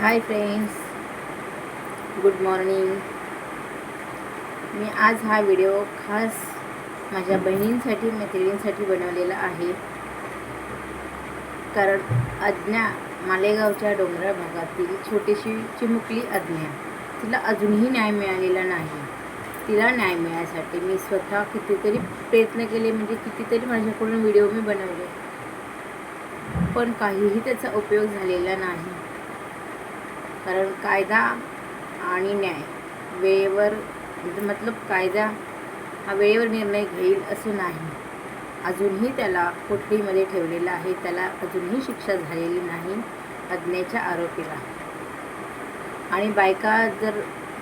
हाय friends good morning मी आज हा व्हिडिओ खास माझ्या बहिणींसाठी मैत्रिणींसाठी बनवलेला आहे. कारण अज्ञा मालेगावच्या डोंगराळ भागातील छोटीशी चिमुकली अज्ञा तिला अजूनही न्याय मिळालेला नाही. तिला न्याय मिळायसाठी मी स्वतः कितीतरी प्रयत्न केले म्हणजे कितीतरी माझ्याकडून व्हिडिओ मी बनवले. पण काहीही त्याचा उपयोग झालेला नाही. कारण कायदा आणि न्याय वेळेवर म्हणजे मतलब कायदा हा वेळेवर निर्णय घेईल असं नाही. अजूनही त्याला कोठडीमध्ये ठेवलेलं आहे त्याला अजूनही शिक्षा झालेली नाही अज्ञेच्या आरोपीला. आणि बायका जर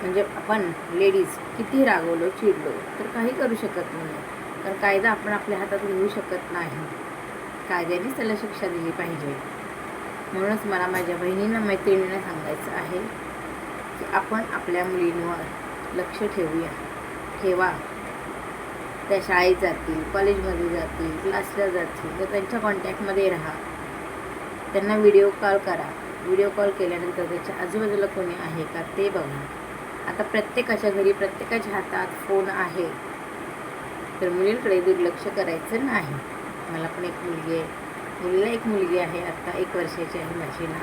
म्हणजे आपण लेडीज किती रागवलो चिडलो तर काही करू शकत नाही. कारण कायदा आपण आपल्या हातात घेऊ शकत नाही. कायद्यानेच त्याला शिक्षा दिली पाहिजे. म्हणूनच मला माझ्या बहिणींना मैत्रिणींना सांगायचं आहे की आपण आपल्या मुलींवर लक्ष ठेवूया. ठेवा. त्या शाळेत जातील कॉलेजमध्ये जातील क्लासला जातील तर त्यांच्या कॉन्टॅक्टमध्ये राहा. त्यांना व्हिडिओ कॉल करा. व्हिडिओ कॉल केल्यानंतर त्याच्या आजूबाजूला कोणी आहे का ते बघा. आता प्रत्येकाच्या घरी प्रत्येकाच्या हातात फोन आहे. तर मुलींकडे दुर्लक्ष करायचं नाही. मला पण एक मुलगी आहे. मुलीला एक मुलगी आहे आत्ता एक वर्षाची आहे माझी ना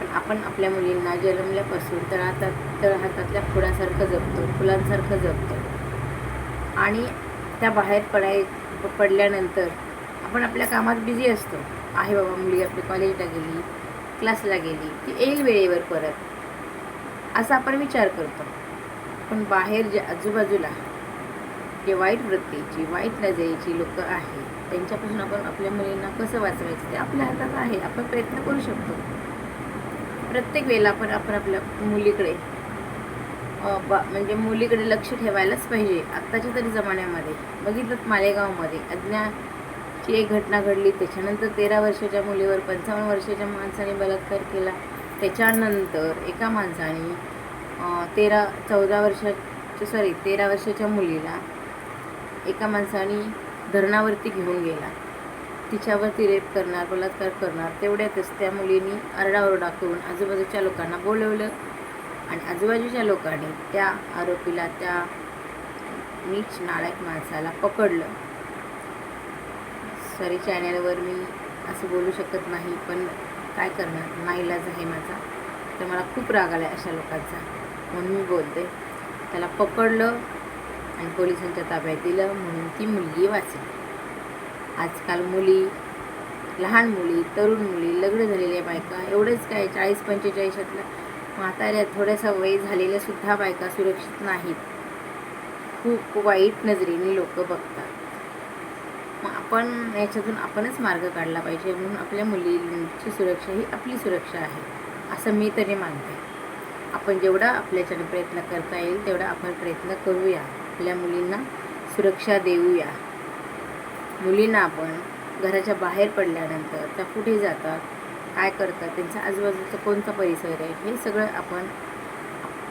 पण आपण आपल्या मुलींना जन्मल्यापासून तर आता तर हातातल्या फुलासारखं जपतो फुलांसारखं जपतो. आणि त्या बाहेर पडाय पडल्यानंतर आपण आपल्या कामात बिझी असतो. आहे बाबा मुली आपली कॉलेजला गेली क्लासला गेली ती येईल वेळेवर परत. असा आपण विचार करतो. पण बाहेर जे आजूबाजूला जे वाईट वृत्तीची वाईट नजरेची लोकं आहेत त्यांच्यापासून आपण आपल्या मुलींना कसं वाचवायचं ते आपल्या हातात आहे. आपण प्रयत्न करू शकतो. प्रत्येक वेळेला आपण आपण आपल्या मुलीकडे म्हणजे मुलीकडे लक्ष ठेवायलाच पाहिजे. आत्ताच्या तरी जमान्यामध्ये बघितलं मालेगावमध्ये अज्ञाची एक घटना घडली. त्याच्यानंतर तेरा वर्षाच्या मुलीवर पंचावन्न वर्षाच्या माणसाने बलात्कार केला. त्याच्यानंतर एका माणसाने तेरा चौदा वर्षाच्या सॉरी तेरा वर्षाच्या मुलीला एका माणसाने धरणावरती घेऊन गेला. तिच्यावरती रेप करणार बलात्कार करणार तेवढ्यातच त्या मुलीनी आरडाओरडा करून आजूबाजूच्या लोकांना बोलवलं आणि आजूबाजूच्या लोकांनी त्या आरोपीला त्या नीच नाळक माणसाला पकडलं. सॉरी चॅनलवर मी असं बोलू शकत नाही पण काय करणार? नाईलाज आहे माझा. तर मला खूप राग आला अशा लोकांचा. म्हणून मी बोलते. त्याला पकडलं आणि पोलिसांच्या ताब्यात दिलं म्हणून ती मुलगी वाचली. आजकाल मुली लहान मुली तरुण मुली लग्न झालेल्या बायका एवढेच काय चाळीस पंचेचाळीसातल्या म्हाताऱ्या थोड्यासा वय झालेल्या सुद्धा बायका सुरक्षित नाहीत. खूप वाईट नजरेने लोक बघतात. मग आपण याच्यातून आपणच मार्ग काढला पाहिजे म्हणून आपल्या मुलींची सुरक्षा ही आपली सुरक्षा आहे असं मी तरी मानते. आपण जेवढा आपल्याच्याने प्रयत्न करता येईल तेवढा आपण प्रयत्न करूया. आपल्या मुलींना सुरक्षा देऊया. मुलींना आपण घराच्या बाहेर पडल्यानंतर त्या कुठे जातात काय करतात त्यांच्या आजूबाजूचा कोणता परिसर आहे हे सगळं आपण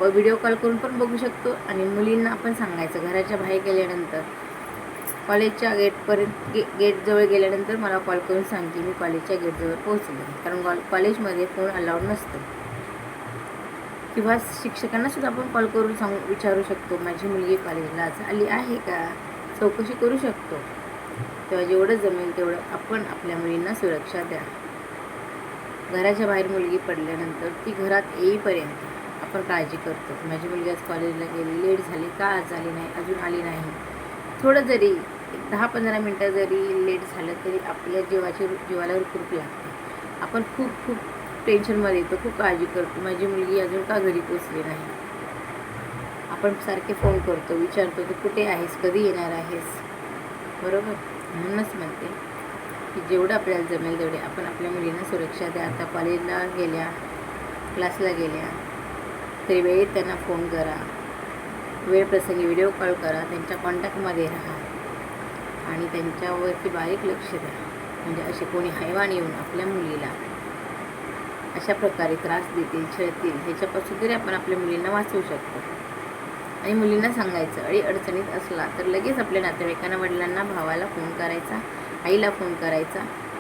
व्हिडिओ कॉल करून पण बघू शकतो. आणि मुलींना आपण सांगायचं घराच्या बाहेर गेल्यानंतर कॉलेजच्या गेटपर्यंत गे गेटजवळ गेल्यानंतर मला कॉल करून सांग की मी कॉलेजच्या गेटजवळ पोहोचले कारण कॉल कॉलेजमध्ये फोन अलाउड नसतो. किंवा शिक्षकांना सुद्धा आपण कॉल करून सांगू विचारू शकतो माझी मुलगी कॉलेजला आज आली आहे का? चौकशी करू शकतो. तेव्हा जेवढं जमेल तेवढं आपण आपल्या मुलींना सुरक्षा द्या. घराच्या बाहेर मुलगी पडल्यानंतर ती घरात येईपर्यंत आपण काळजी करतो. माझी मुलगी आज कॉलेजला गेली लेट झाली का? आज आली नाही अजून आली नाही. थोडं जरी एक दहा पंधरा मिनटं जरी लेट झालं तरी आपल्या जीवाची जीवाला रुकरुक लागते. आपण खूप खूप टेन्शनमध्ये येतो खूप काळजी करतो. माझी मुलगी अजून का घरी पोचली नाही? आपण सारखे फोन करतो विचारतो तू कुठे आहेस कधी येणार आहेस? बरोबर? म्हणूनच म्हणते की जेवढं आपल्याला जमेल तेवढे. आपण आपल्या मुलींना सुरक्षा द्या. आता कॉलेजला गेल्या क्लासला गेल्या तरी वेळेत त्यांना फोन करा. वेळ प्रसंगी व्हिडिओ कॉल करा. त्यांच्या कॉन्टॅक्टमध्ये राहा. आणि त्यांच्यावरती बारीक लक्ष द्या. म्हणजे असे कोणी हैवान येऊन आपल्या मुलीला अशा प्रकारे त्रास देतील छळतील ह्याच्यापासून तरी आपण आपल्या मुलींना वाचवू शकतो. आणि मुलींना सांगायचं अळी अडचणीत असला तर लगेच आपल्या नातेवाईकांना वडिलांना भावाला फोन करायचा आईला फोन करायचा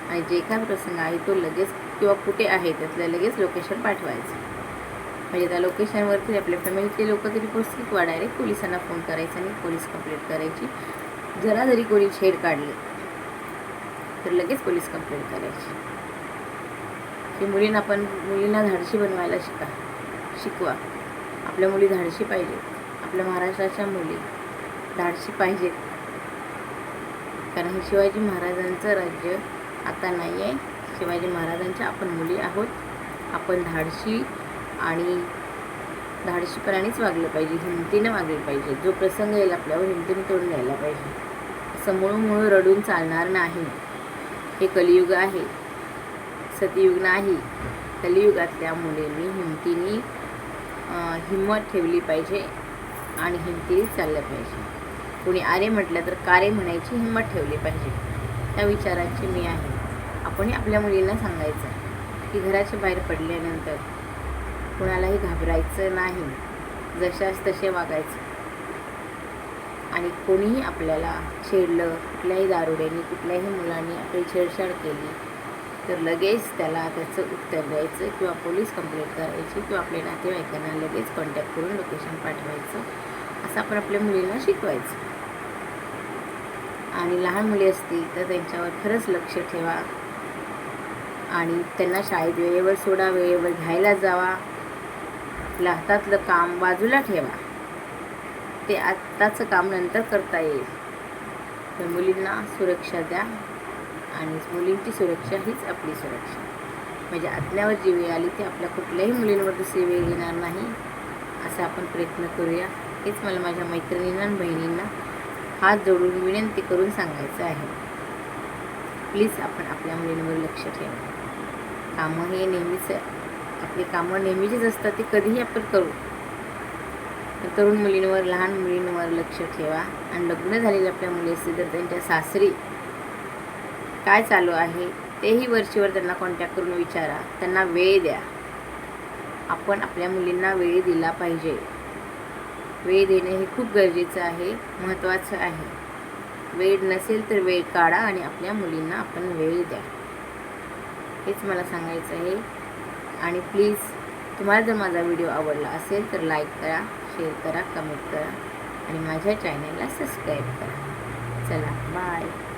आणि जे काय प्रसंग आहे तो लगेच किंवा कुठे आहे त्यातलं लगेच लोकेशन पाठवायचं. म्हणजे त्या लोकेशनवरती आपल्या फॅमिलीतले लोक तरी पोचतील किंवा डायरेक्ट पोलिसांना फोन करायचा आणि पोलीस कंप्लेंट करायची. जरा जरी कोणी छेड काढली तर लगेच पोलीस कंप्लेंट करायची. की मुलींना आपण मुलींना धाडशी बनवायला शिका शिकवा. आपल्या मुली धाडशी पाहिजेत. आपल्या महाराष्ट्राच्या मुली धाडशी पाहिजेत. कारण हे शिवाजी महाराजांचं राज्य आता नाही आहे शिवाजी महाराजांच्या आपण मुली आहोत. आपण धाडशी आणि धाडशीपणानेच वागलं पाहिजे हिमतीनं वागलं पाहिजे. जो प्रसंग येईल आपल्यावर हिमतीने तोडून द्यायला पाहिजे. असं मूळ रडून चालणार नाही. हे कलियुग आहे. सतयुग नाही. कलियुगातल्या मुलींनी हिमतीने हिंमत ठेवली पाहिजे आणि हिमतीने चाललं पाहिजे. कोणी आरे म्हटलं तर कारे म्हणायची हिंमत ठेवली पाहिजे. त्या विचारांची मी आहे. आपणही आपल्या मुलींना सांगायचं की घराच्या बाहेर पडल्यानंतर कुणालाही घाबरायचं नाही. जशास तसे वागायचं. आणि कोणीही आपल्याला छेडलं कुठल्याही दारुड्याने कुठल्याही मुलांनी आपली छेडछाड केली तर लगेच त्याला त्याचं उत्तर द्यायचं किंवा पोलीस कंप्लेंट करायची किंवा आपल्या नातेवाईकांना लगेच कॉन्टॅक्ट करून लोकेशन पाठवायचं. असं आपण आपल्या मुलींना शिकवायचं. आणि लहान मुली असतील तर त्यांच्यावर खरंच लक्ष ठेवा. आणि त्यांना शाळेत वेळेवर सोडा वेळेवर घ्यायला जावा. आपल्या हातातलं काम बाजूला ठेवा. ते आत्ताचं काम नंतर करता येईल. तर मुलींना सुरक्षा द्या. आणि मुलींची सुरक्षा हीच आपली सुरक्षा. म्हणजे आतल्यावर जी वेळ आली ती आपल्या कुठल्याही मुलींवर दुसरी वेळ येणार नाही असा आपण प्रयत्न करूया. हेच मला माझ्या मैत्रिणींना आणि बहिणींना हात जोडून विनंती करून सांगायचं आहे. प्लीज आपण आपल्या मुलींवर लक्ष ठेवा. कामं हे नेहमीच आपली कामं नेहमीचीच असतात ती कधीही आपण करू. तरुण मुलींवर लहान मुलींवर लक्ष ठेवा. आणि लग्न झालेल्या आपल्या मुली असतील तर त्यांच्या सासरी काय चालू आहे तेही वर्षीवर त्यांना कॉन्टॅक्ट करून विचारा. त्यांना वेळ द्या. आपण आपल्या मुलींना वेळ दिला पाहिजे. वेळ देणे हे खूप गरजेचं आहे महत्त्वाचं आहे. वेळ नसेल तर वेळ काढा आणि आपल्या मुलींना आपण वेळ द्या. हेच मला सांगायचं आहे. आणि प्लीज तुम्हाला जर माझा व्हिडिओ आवडला असेल तर लाईक करा शेअर करा कमेंट करा आणि माझ्या चॅनलला सबस्क्राईब करा. चला बाय